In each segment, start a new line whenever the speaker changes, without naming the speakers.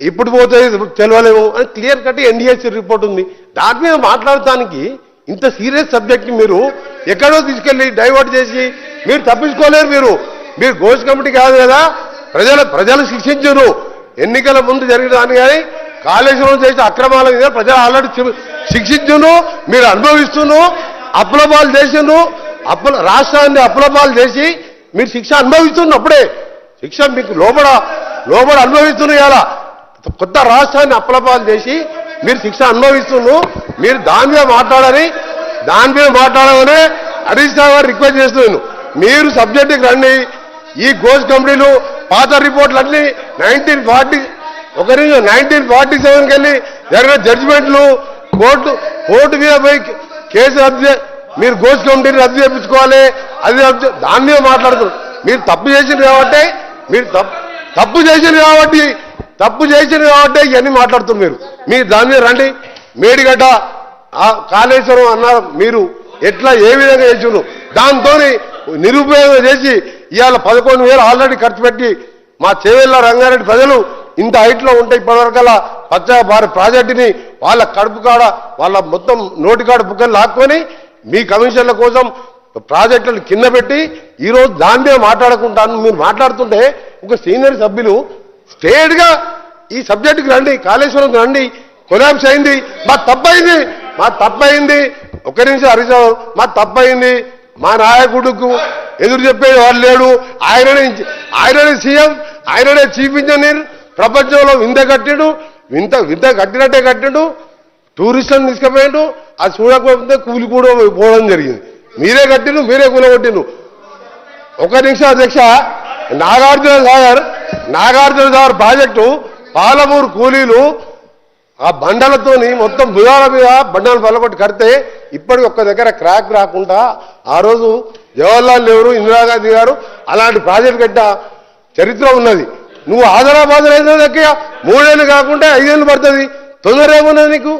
ఇప్పుడు పోతే తెలవలేము అని క్లియర్ కట్ ఎన్డీఎస్సీ రిపోర్ట్ ఉంది. దాని మీద మాట్లాడటానికి ఇంత సీరియస్ సబ్జెక్ట్ని మీరు ఎక్కడో తీసుకెళ్ళి డైవర్ట్ చేసి మీరు తప్పించుకోలేరు మీరు. మీరు గోల్స్ కమిటీ కాదు కదా ప్రజల ప్రజలు శిక్షించరు. ఎన్నికల ముందు జరిగిన దాన్ని కానీ కాళేశ్వరం చేసిన అక్రమాల మీద ప్రజలు ఆల్రెడీ శిక్షించును మీరు అనుభవిస్తును అప్లపాలు చేసిను అప్పుల రాష్ట్రాన్ని అప్లపాలు చేసి మీరు శిక్ష అనుభవిస్తున్నప్పుడే. శిక్ష మీకు లోపల లోపల అనుభవిస్తున్నారు ఇలా కొత్త రాష్ట్రాన్ని అప్పలపాలు చేసి మీరు శిక్ష అనుభవిస్తున్నారు మీరు దాని మీద మాట్లాడాలి దాని మీద మాట్లాడమని హరీష్ రావు గారు రిక్వెస్ట్ చేస్తున్నాను మీరు సబ్జెక్టుకి రండి ఈ గోస్ కంపెనీలు పాత రిపోర్ట్లు అన్ని నైన్టీన్ ఫార్టీ ఒక నిమిషం నైన్టీన్ ఫార్టీ సెవెన్కి వెళ్ళి జరిగిన జడ్జిమెంట్లు కోర్టు కోర్టు మీద పోయి కేసు రద్దు మీరు గోస్ కమిటీని రద్దు చేయించుకోవాలి అది దాని మీద మాట్లాడుతున్నారు. మీరు తప్పు చేసింది కాబట్టి మీరు తప్పు తప్పు చేసింది కాబట్టి తప్పు చేసింది కాబట్టి ఇవన్నీ మాట్లాడుతున్నారు మీరు. మీరు దాని మీద రండి. మేడిగడ్డ కాళేశ్వరం అన్నారు మీరు ఎట్లా ఏ విధంగా చేసినారు దాంతో నిరుపయోగం చేసి ఇవాళ పదకొండు వేలు ఆల్రెడీ ఖర్చు పెట్టి మా చేవెళ్ళ రంగారెడ్డి ప్రజలు ఇంత హైట్లో ఉంటే ఇప్పటివరకల్లా పచ్చ వారి ప్రాజెక్టుని వాళ్ళ కడుపు కాడ వాళ్ళ మొత్తం నోటికాడ బుక్కలు లాక్కొని మీ కమిషన్ల కోసం ప్రాజెక్టులను కింద పెట్టి ఈరోజు దాని మీద మాట్లాడుకుంటాను. మీరు మాట్లాడుతుంటే ఒక సీనియర్ సభ్యులు స్ట్రేట్గా ఈ సబ్జెక్టుకి రండి కాళేశ్వరంకి రండి కొలాబ్స్ అయింది మా తప్పయింది మా తప్పయింది ఒక నిమిషం హరిజావు మా తప్పయింది మా నాయకుడుకు ఎదురు చెప్పేది వాడు లేడు. ఆయననే ఆయననే సీఎం ఆయననే చీఫ్ ఇంజనీర్ ప్రపంచంలో వింత కట్టాడు వింత వింత కట్టినట్టే కట్టాడు. టూరిస్టులను తీసుకుపోయాడు అది చూడకపోతే కూలి కూడా పోవడం జరిగింది. మీరే కట్టిను మీరే కూలగొట్టిను ఒక నిమిషం అధ్యక్ష నాగార్జున సాగర్ నాగార్జున సాగర్ ప్రాజెక్టు పాలమూరు కూలీలు ఆ బండలతోని మొత్తం భుజాల మీద బండలు పల్లగొట్టి కడితే ఇప్పటికి ఒక్క దగ్గర క్రాక్ రాకుండా ఆ రోజు జవహర్లాల్ నెహ్రూ ఇందిరాగాంధీ గారు అలాంటి ప్రాజెక్టు కట్ట చరిత్ర ఉన్నది. నువ్వు ఆదరా అయితే దగ్గర మూడేళ్ళు కాకుండా ఐదేళ్ళు పడుతుంది. తొందర ఏమున్నది నీకు?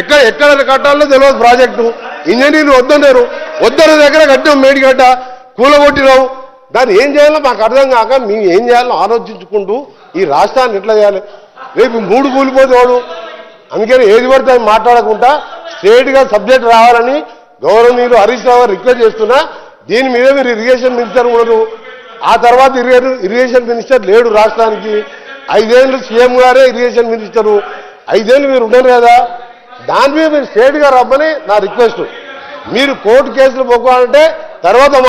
ఎక్కడ ఎక్కడ కట్టాలో తెలియదు ప్రాజెక్టు. ఇంజనీర్లు వద్దన్నారు. వద్దరు దగ్గర కట్టాం మేడిగడ్డ కూలగొట్టినావు దాన్ని ఏం చేయాలో మాకు అర్థం కాక మేము ఏం చేయాలో ఆలోచించుకుంటూ ఈ రాష్ట్రాన్ని ఎట్లా చేయాలి? రేపు మూడు కూలిపోతే వాడు అందుకని ఏది పడితే అది మాట్లాడకుండా స్ట్రేట్గా సబ్జెక్ట్ రావాలని గౌరవనీయులు హరీష్ రావు రిక్వెస్ట్ చేస్తున్నా. దీని మీద మీరు ఇరిగేషన్ మినిస్టర్ ఉండరు. ఆ తర్వాత ఇరిగే- ఇరిగేషన్ మినిస్టర్ లేడు రాష్ట్రానికి. ఐదేళ్ళు సీఎం గారే ఇరిగేషన్ మినిస్టరు ఐదేళ్ళు మీరు ఉండరు కదా. దాని మీద మీరు స్ట్రేట్గా రమ్మని నా రిక్వెస్ట్ మీరు కోర్టు కేసులు పోవాలంటే తర్వాత